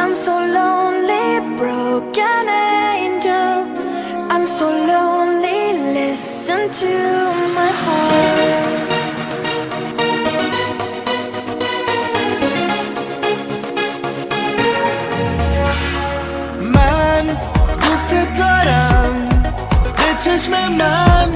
I'm so lonely, broken angel. I'm so lonely, listen to my heart. من دوست دارم به چشم من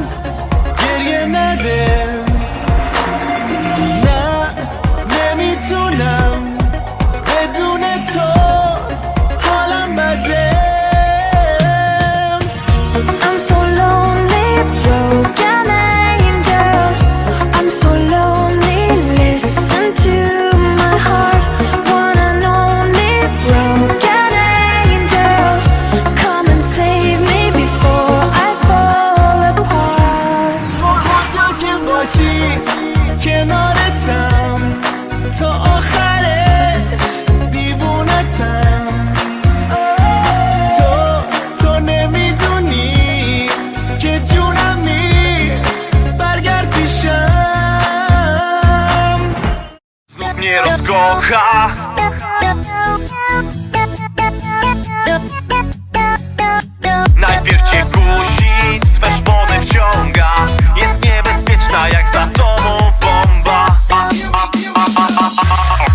Najpierw cię kusi, swe szpony wciąga. Jest niebezpieczna jak za tobą bomba.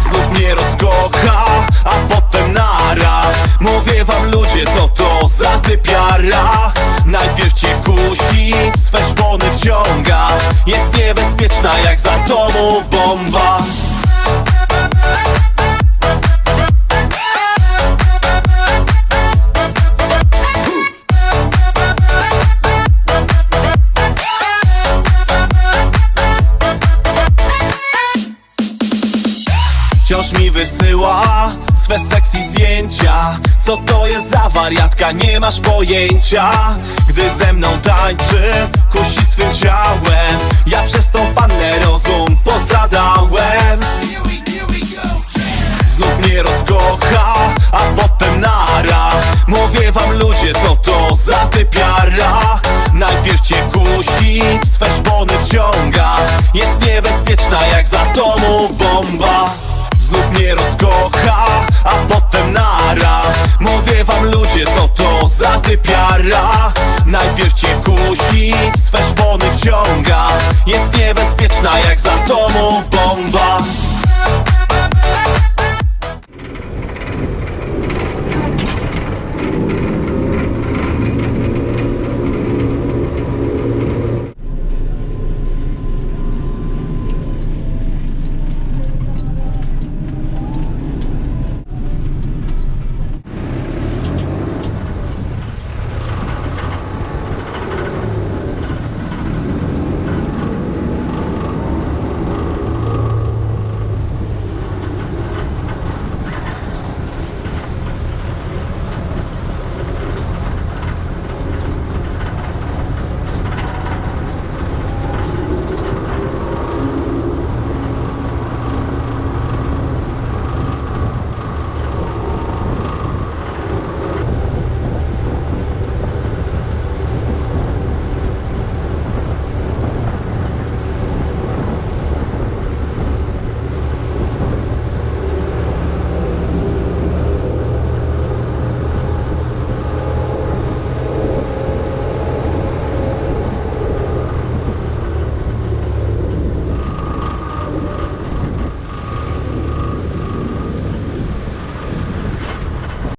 Znów mnie rozkocha, a potem nara. Mówię wam ludzie, co to za typiara Najpierw cię kusi, swe szpony wciąga. Jest niebezpieczna jak za tobą bomba Wciąż mi wysyła swe sexy zdjęcia. Co to jest za wariatka, nie masz pojęcia. Gdy ze mną tańczy, kusi swym sypiara Najpierw cię kusi, swe szpony wciąga. Jest niebezpieczna jak z atomu bomba.